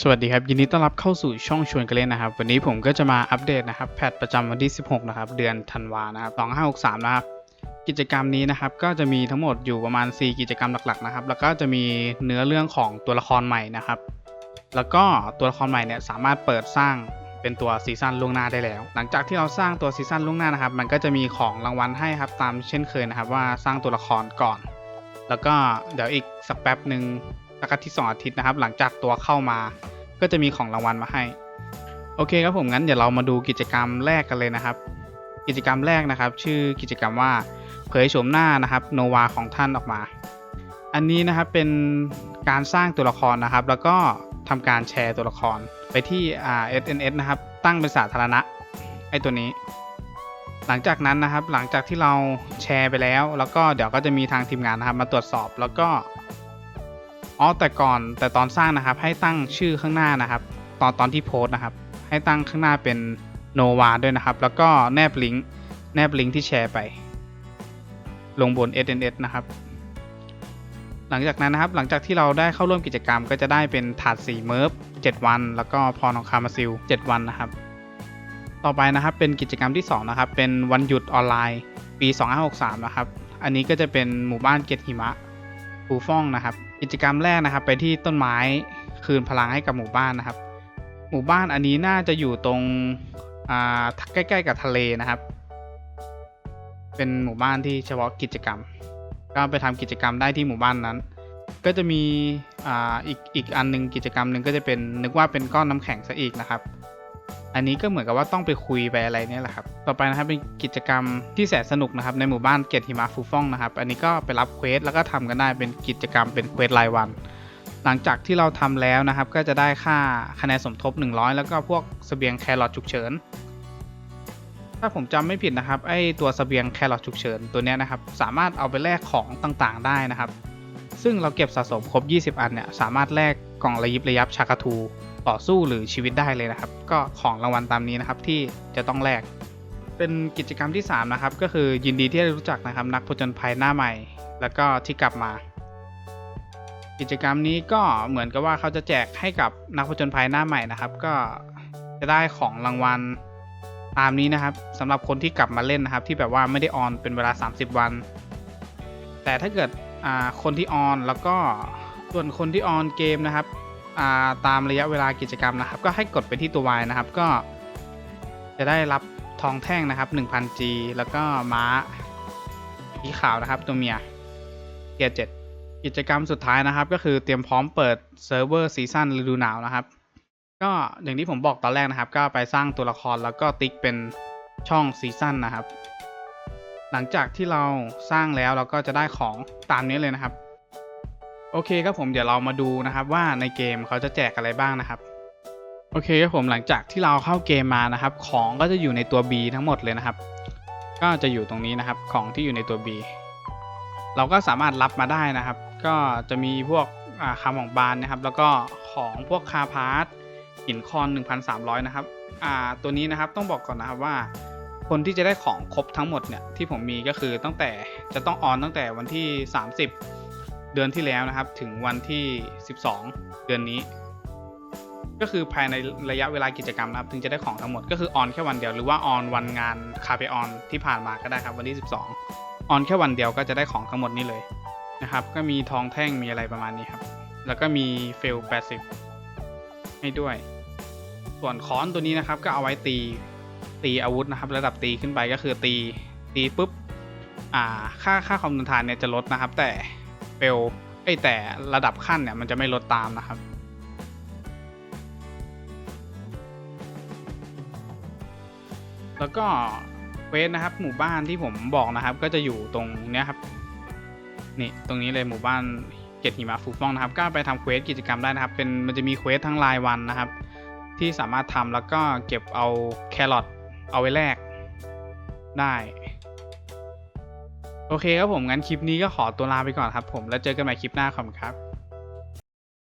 สวัสดีครับ ยินดีต้อนรับเข้าสู่ช่องชวนกันเล่นนะครับ วันนี้ผมก็จะมาอัปเดตนะครับแพทประจำวันที่ 16 นะครับ เดือนธันวานะครับ2563 นะครับ กิจกรรมนี้นะครับก็จะมีทั้งหมดอยู่ประมาณ 4 กิจกรรมหลักๆนะครับ แล้วก็จะมีเนื้อเรื่องของตัวละครใหม่นะครับ แล้วก็ตัวละครใหม่เนี่ยสามารถเปิดสร้างเป็นตัวซีซั่นล่วงหน้าได้แล้ว หลังจากที่เราสร้างตัวซีซั่นล่วงหน้านะครับ มันก็จะมีของรางวัลให้ครับตามเช่นเคยนะครับว่าสร้างตัวละครก่อน แล้วก็เดี๋ยวอีกสักแป๊บหนึ่ง สักอาทิตย์สองอาทิตย์นะครับ หลังจากตัวเข้ามา ก็จะมีของรางวัลมาให้ โอเคครับผมงั้นเดี๋ยวเรามาดูกิจกรรมแรกกันเลยนะครับ กิจกรรมแรกนะครับ ชื่อกิจกรรมว่าเผยโฉมหน้านะครับโนวาของท่านออกมา อันนี้นะครับเป็นการสร้างตัวละครนะครับ แล้วก็ทำการแชร์ตัวละครไปที่อ่า SNS นะครับ ตั้งเป็นสาธารณะไอตัวนี้ หลังจากนั้นนะครับ หลังจากที่เราแชร์ไปแล้ว แล้วก็เดี๋ยวก็จะมีทางทีมงานนะครับ มาตรวจสอบ แล้วก็ อ๋อแต่ก่อนแต่ตอนสร้างนะครับ ให้ตั้งชื่อข้างหน้านะครับ ตอนตอนที่โพสต์นะครับ ให้ตั้งข้างหน้าเป็นโนวาด้วยนะครับ แล้วก็แนบลิงก์แนบลิงก์ที่แชร์ไป ลงบน SNS นะครับ หลังจากนั้นนะครับ หลังจากที่เราได้เข้าร่วมกิจกรรม ก็จะได้เป็นถาดสีเมิร์ฟ7วัน แล้วก็พรของคามาซิล 7 วันนะครับ ต่อไปนะครับเป็นกิจกรรมที่ 2 นะครับ เป็นวันหยุดออนไลน์ ปี 2563 นะครับ อันนี้ก็จะเป็นหมู่บ้านเกตหิมะ ภูฟ่องนะครับ กิจกรรมแรกนะครับ ไปที่ต้นไม้คืนพลังให้กับหมู่บ้านนะครับ หมู่บ้านอันนี้น่าจะอยู่ตรงใกล้ๆกับทะเลนะครับ เป็นหมู่บ้านที่เฉพาะกิจกรรม ก็ไปทำกิจกรรมได้ที่หมู่บ้านนั้น ก็จะมีออีกอีกอันหนึงกิจกรรมหนึ่งก็จะเป็นนึกว่าเป็นก้อนน้ำแข็งซะอีกนะครับ อันนี้ก็เหมือนกับว่าต้องไปคุยไปอะไรเนี่ยแหละครับ ต่อไปนะครับเป็นกิจกรรมที่แสนสนุกนะครับในหมู่บ้านเกตหิมะฟูฟ่องนะครับ อันนี้ก็ไปรับเควสแล้วก็ทำกันได้เป็นกิจกรรมเป็นเควสรายวัน หลังจากที่เราทำแล้วนะครับ ก็จะได้ค่าคะแนนสมทบ 100 แล้วก็พวกสเสบียงแครอทฉุกเฉิน ถ้าผมจำไม่ผิดนะครับไอตัวสเสบียงแครอทฉุกเฉินตัวเนี้ยนะครับสามารถเอาไปแลกของต่างๆ ได้นะครับ ซึ่งเราเก็บสะสมครบ 20 อันเนี่ยสามารถแลกกล่องระยิบระยับชากาทู ต่อสู้หรือชีวิตได้เลยนะครับ ก็ของรางวัลตามนี้นะครับที่จะต้องแลกเป็นกิจกรรมที่ 3 นะครับ ก็คือยินดีที่ได้รู้จักนะครับ นักผจญภัยหน้าใหม่ แล้วก็ที่กลับมา กิจกรรมนี้ก็เหมือนกับว่าเขาจะแจกให้กับนักผจญภัยหน้าใหม่นะครับ ก็จะได้ของรางวัลตามนี้นะครับสำหรับคนที่กลับมาเล่นนะครับ ที่แบบว่าไม่ได้ออนเป็นเวลา 30 วัน แต่ถ้าเกิดอ่าคนที่ออนแล้วก็ส่วนคนที่ออนเกมนะครับ ตามระยะเวลากิจกรรมนะครับ ก็ให้กดไปที่ตัว Y นะครับ ก็จะได้รับทองแท่งนะครับ 1000G แล้วก็ม้าสีขาวนะครับ ตัวเมียเกียร์7กิจกรรมสุดท้ายนะครับ ก็คือเตรียมพร้อมเปิดเซิร์ฟเวอร์ซีซั่นฤดูหนาวนะครับ ก็อย่างที่ผมบอกตอนแรกนะครับ ก็ไปสร้างตัวละครแล้วก็ติ๊กเป็นช่องซีซั่นนะครับ หลังจากที่เราสร้างแล้วเราก็จะได้ของตามนี้เลยนะครับ โอเคครับผมเดี๋ยวเรามาดูนะครับว่าในเกมเขาจะแจกอะไรบ้างนะครับโอเคครับผมหลังจากที่เราเข้าเกมมานะครับ ของก็จะอยู่ในตัว B ทั้งหมดเลยนะครับ ก็จะอยู่ตรงนี้นะครับของที่อยู่ในตัว B เราก็สามารถรับมาได้นะครับ ก็จะมีพวกอ่าคำของบานนะครับ แล้วก็ของพวกคาพาร์ทหินคอน 1,300 นะครับอ่าตัวนี้นะครับต้องบอกก่อนนะครับว่า คนที่จะได้ของครบทั้งหมดเนี่ยที่ผมมีก็คือตั้งแต่จะต้องออนตั้งแต่วันที่ 30 เดือนที่แล้วนะครับ ถึงวันที่ 12 เดือนนี้ ก็คือภายในระยะเวลากิจกรรมนะครับ ถึงจะได้ของทั้งหมดก็คือออนแค่วันเดียวหรือว่าออนวันงานคาเฟออนที่ผ่านมาก็ได้ครับ วันที่ 12ออนแค่วันเดียวก็จะได้ของทั้งหมดนี้เลยนะครับ ก็มีทองแท่งมีอะไรประมาณนี้ครับ แล้วก็มีเฟล 80 ให้ด้วย ส่วนค้อนตัวนี้นะครับก็เอาไว้ตีตีอาวุธนะครับ ระดับตีขึ้นไปก็คือตีตีปุ๊บอ่าค่าค่าความทนทานเนี่ยจะลดนะครับ แต่ เฟลไอแต่ระดับขั้นเนี่ยมันจะไม่ลดตามนะครับ แล้วก็เควสนะครับ หมู่บ้านที่ผมบอกนะครับ ก็จะอยู่ตรงเนี้ยครับ นี่ตรงนี้เลยหมู่บ้านเกตหิมะฟูฟ่องนะครับ ก็ไปทำเควสกิจกรรมได้นะครับ เป็นมันจะมีเควสทั้งรายวันนะครับ ที่สามารถทำแล้วก็เก็บเอาแครอทเอาไว้แลกได้ โอเคครับผมงั้นคลิปนี้ก็ขอตัวลาไปก่อนครับผมแล้วเจอกันใหม่คลิปหน้าครับ